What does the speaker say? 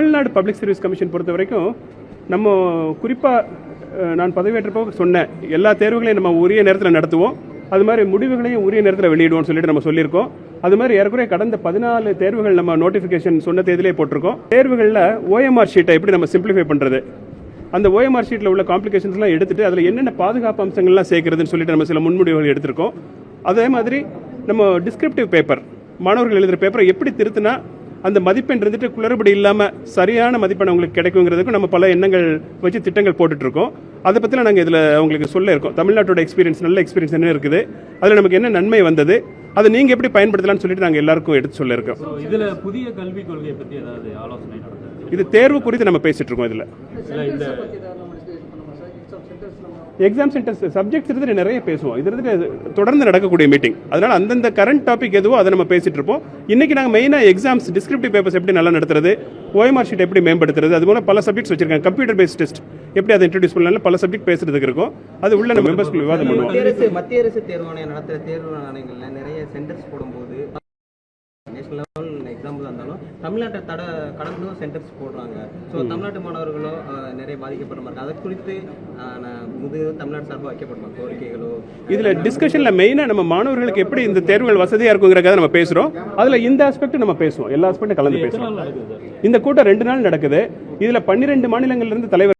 Tamil Nadu public service commission பொறுத்த வரைக்கும் நம்ம குறிப்பாக நான் பதவியேற்றப்போ சொன்னேன். எல்லா தேர்வுகளையும் நம்ம உரிய நேரத்தில் நடத்துவோம். அது மாதிரி முடிவுகளையும் உரிய நேரத்தில் வெளியிடுவோம்னு சொல்லிட்டு நம்ம சொல்லியிருக்கோம். அது மாதிரி ஏறக்குறைய கடந்த பதினாலு தேர்வுகள் நம்ம நோட்டிஃபிகேஷன் சொன்ன தேதியிலே போட்டிருக்கோம். தேர்வுகளில் ஓஎம்ஆர் ஷீட்டை எப்படி நம்ம சிம்பிளிஃபை பண்ணுறது அந்த ஓஎம்ஆர் ஷீட்டில் உள்ள காம்ப்ளிகேஷன்ஸ்லாம் எடுத்துட்டு அதில் என்னென்ன பாதுகாப்பு அம்சங்கள்லாம் சேர்க்கறதுன்னு சொல்லிட்டு நம்ம சில முன்முடிவுகள் எடுத்திருக்கோம். அதே மாதிரி நம்ம டிஸ்கிரிப்டிவ் பேப்பர் மாணவர்கள் எழுதுகிற பேப்பரை எப்படி திருத்தினா அந்த மதிப்பெண் இருந்துட்டு குளறுபடி இல்லாமல் சரியான மதிப்பெண் அவங்களுக்கு கிடைக்குங்கிறதுக்கும் நம்ம பல எண்ணங்கள் வச்சு திட்டங்கள் போட்டுட்டு இருக்கோம் அதை பற்றிலாம் நாங்கள் இதில் அவங்களுக்கு சொல்ல இருக்கோம். தமிழ்நாட்டோட எக்ஸ்பீரியன்ஸ் நல்ல எக்ஸ்பீரியன்ஸ் என்ன இருக்குது? அதில் நமக்கு என்ன நன்மை வந்தது? அதை நீங்கள் எப்படி பயன்படுத்தலாம்னு சொல்லிட்டு நாங்கள் எல்லாருக்கும் எடுத்து சொல்ல இருக்கோம். ஸோ இதுல புதிய கல்விக் கொள்கையை பத்தி ஏதாவது ஆலோசனை இது தேர்வு குறித்து நம்ம பேசிட்டு இருக்கோம் இதில் எக்ஸாம் சென்டர்ஸ் சப்ஜெக்ட்ஸ் இருந்துட்டு நிறைய பேசுவோம். இது இருந்துட்டு தொடர்ந்து நடக்கக்கூடிய மீட்டிங் அதனால அந்தந்த கரண்ட் டாபிக் எதுவோ அதை நம்ம பேசிட்டு இருப்போம். இன்னைக்கு நாங்கள் மெயினாக எக்ஸாம்ஸ் டிஸ்கிரிப்டிவ் பேப்பர்ஸ் எப்படி நல்லா நடத்துறது ஓஎம்ஆர் ஷீட் எப்படி மேம்படுத்துறது அது போல பல சப்ஜெக்ட்ஸ் வச்சிருக்காங்க. கம்ப்யூட்டர் பேஸ்ட் டெஸ்ட் எப்படி அதை இன்ட்ரடியூஸ் பண்ணலாம் பல சப்ஜெக்ட் பேசுறதுக்கு இருக்கும். அது உள்ள நம்ம மெம்பர்ஸ்க்கு விவாதம் பண்ணுவோம். மத்திய அரசு தேர்வாணையம் நடத்துகிற தேர்வு ஆணையங்களில் நிறைய சென்டர்ஸ் போடும்போது நேஷனல் லெவல் இருந்தாலும் தமிழ்நாட்டை தட கடந்தும் சென்டர்ஸ் போடுறாங்க. ஸோ தமிழ்நாட்டு மாணவர்களோ நிறைய பாதிக்கப்படுற மாதிரி அதை குறித்து முது தமிழ்நாடு சார்பாக வைக்கப்படுமா கோரிக்கைகளோ? இதுல டிஸ்கஷன்ல மெயினா நம்ம மாணவர்களுக்கு எப்படி இந்த தேர்வுகள் வசதியா இருக்குங்கிறத நம்ம பேசுறோம். அதுல இந்த ஆஸ்பெக்ட் நம்ம பேசுவோம். எல்லா ஆஸ்பெக்டும் கலந்து பேசுவோம். இந்த கூட்டம் ரெண்டு நாள் நடக்குது. இதுல பன்னிரெண்டு மாநிலங்கள்ல இருந்து தலைவர்